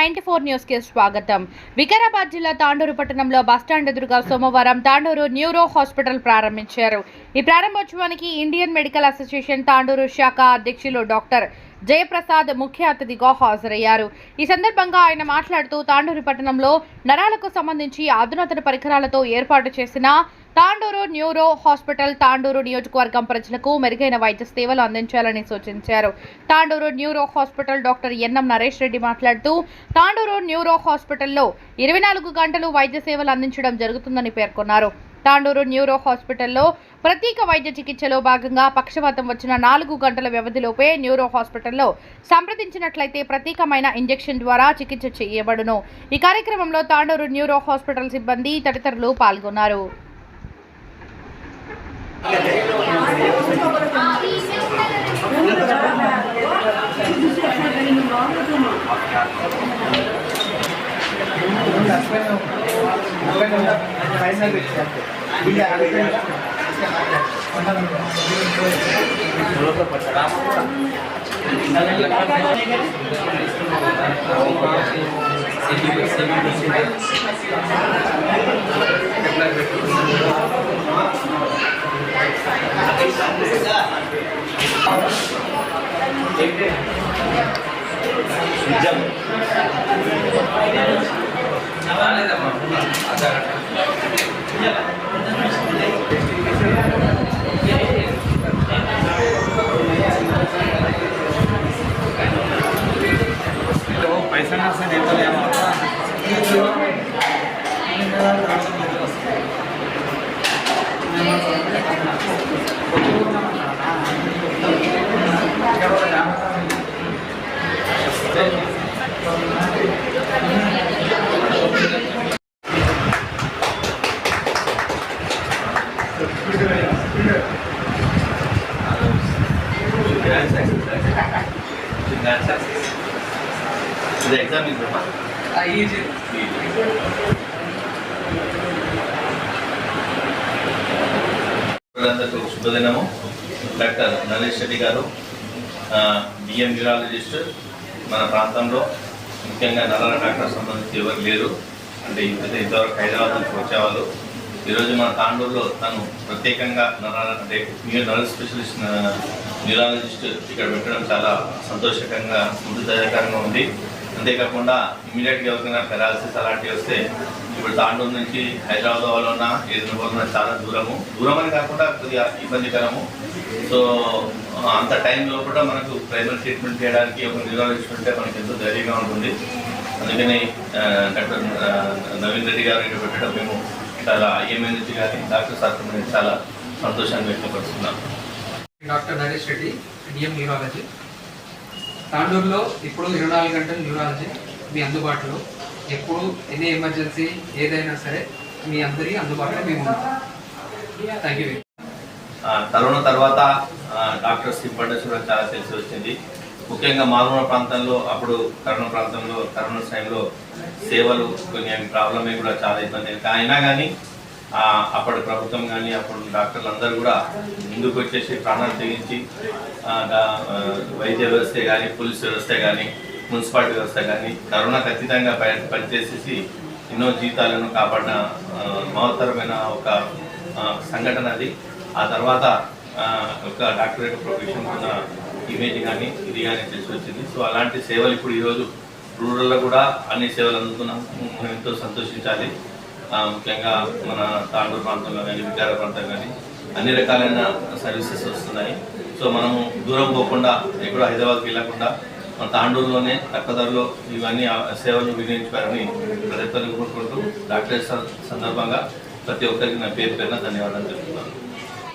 Ninety four న్యూస్కి స్వాగతం. వికారాబాద్ జిల్లా తాండూరు పట్టణంలో బస్టాండ్ ఎదురుగా సోమవారం తాండూరు న్యూరో హాస్పిటల్ ప్రారంభించారు. ఈ ప్రారంభోత్సవానికి ఇండియన్ మెడికల్ అసోసియేషన్ తాండూరు శాఖ అధ్యక్షులు డాక్టర్ జయప్రసాద్ ముఖ్య అతిథిగా హాజరయ్యారు. ఈ సందర్భంగా ఆయన మాట్లాడుతూ తాండూరు పట్టణంలో నరాలకు సంబంధించి అధునాతన పరికరాలతో ఏర్పాటు చేసిన తాండూరు న్యూరో హాస్పిటల్ తాండూరు నియోజకవర్గం ప్రజలకు మెరుగైన వైద్య సేవలు అందించాలని సూచించారు. Tandur neuro hospital doctor NM Naresh Reddy మాట్లాడుతూ తాండూరు న్యూరో హాస్పిటల్లో ఇరవై నాలుగు గంటలు వైద్య సేవలు అందించడం జరుగుతుందని పేర్కొన్నారు. తాండూరు న్యూరో హాస్పిటల్లో ప్రత్యేక వైద్య చికిత్సలో భాగంగా పక్షవాతం వచ్చిన నాలుగు గంటల వ్యవధిలోపే న్యూరో హాస్పిటల్లో సంప్రదించినట్లయితే ప్రత్యేకమైన ఇంజెక్షన్ ద్వారా చికిత్స చేయబడును. ఈ కార్యక్రమంలో తాండూరు న్యూరో హాస్పిటల్ సిబ్బంది తదితరులు పాల్గొన్నారు. में बैठ जाते बिना आगे चलो तो पचड़ा जब The exam శుభదినము doctor Naresh Reddy garu BM neurologist మన ప్రాంతంలో ముఖ్యంగా నల్ల డాక్టర్ సంబంధించి ఎవరు లేరు. అంటే ఇంతవరకు హైదరాబాద్ నుంచి వచ్చేవాళ్ళు. ఈరోజు మన తాండూరులో తను ప్రత్యేకంగా అంటే న్యూ నరల్ స్పెషలిస్ట్ న్యూరాలజిస్ట్ ఇక్కడ పెట్టడం చాలా సంతోషకరంగా ముందుదాయకరంగా ఉంది. అంతేకాకుండా ఇమీడియట్గా ఎవరికైనా పెరాలసిస్ అలాంటివి వస్తే ఇప్పుడు తాండూరు నుంచి హైదరాబాద్ వాళ్ళు ఉన్న ఏదైనా ఉన్న చాలా దూరము. దూరం అని కాకుండా కొద్దిగా ఇబ్బందికరము. సో అంత టైం లోపల మనకు ప్రైమరీ ట్రీట్మెంట్ చేయడానికి ఒక న్యూరాలజిస్ట్ ఉంటే మనకి ఎంతో ధైర్యంగా ఉంటుంది. అందుకని డాక్టర్ నవీన్ రెడ్డి గారు ఇక్కడ పెట్టడం మేము చాలా నుంచి కానీ డాక్టర్ సార్ నుంచి చాలా సంతోషాన్ని వ్యక్తపరుస్తున్నాం doctor Naresh Reddy DM neurology. తాండూరులో ఇప్పుడు ఇరవై నాలుగు గంటలు న్యూరాలజీ మీ అందుబాటులో. ఎప్పుడు ఎనీ ఎమర్జెన్సీ ఏదైనా సరే మీ అందరికీ అందుబాటులో మేము థ్యాంక్ యూ కరోనా తర్వాత ఆ, డాక్టర్స్ ఇంపార్టెన్స్ కూడా చాలా తెలిసి వచ్చింది. ముఖ్యంగా మారుమూల ప్రాంతంలో అప్పుడు కరోనా ప్రాంతంలో కరోనా టైంలో సేవలు కొన్ని ప్రాబ్లమే కూడా చాలా ఇబ్బంది అయినా కానీ అప్పటి ప్రభుత్వం కానీ అప్పుడు డాక్టర్లు అందరూ కూడా ముందుకు వచ్చేసి ప్రాణాలు తెగించి వైద్య వ్యవస్థ కానీ పోలీస్ వ్యవస్థ కానీ మున్సిపాలిటీ వ్యవస్థ కానీ కరోనా ఖచ్చితంగా పనిచేసేసి ఎన్నో జీవితాలను కాపాడిన మహత్తరమైన ఒక సంఘటన అది. ఆ తర్వాత ఒక డాక్టరేట్ ప్రొఫెషన్ ఉన్న ఇమేజ్ కానీ ఇది కానీ తెలిసి వచ్చింది. సో అలాంటి సేవలు ఇప్పుడు ఈరోజు రూరల్లో కూడా అన్ని సేవలు అందుతున్నాం. మనం ఎంతో సంతోషించాలి. ముఖ్యంగా మన తాండూరు ప్రాంతంలో కానీ వికార ప్రాంతం కానీ అన్ని రకాలైన సర్వీసెస్ వస్తున్నాయి. సో మనము దూరం పోకుండా ఎక్కడ హైదరాబాద్కి వెళ్ళకుండా మన తాండూరులోనే తక్కువ ధరలో ఇవన్నీ ఆ సేవలు వినియోగించుకోవాలని ప్రతి ఒక్కరిని కోరుకుంటూ డాక్టర్ సందర్భంగా ప్రతి ఒక్కరికి నా పేరు పేరున ధన్యవాదాలు తెలుపుతున్నాను.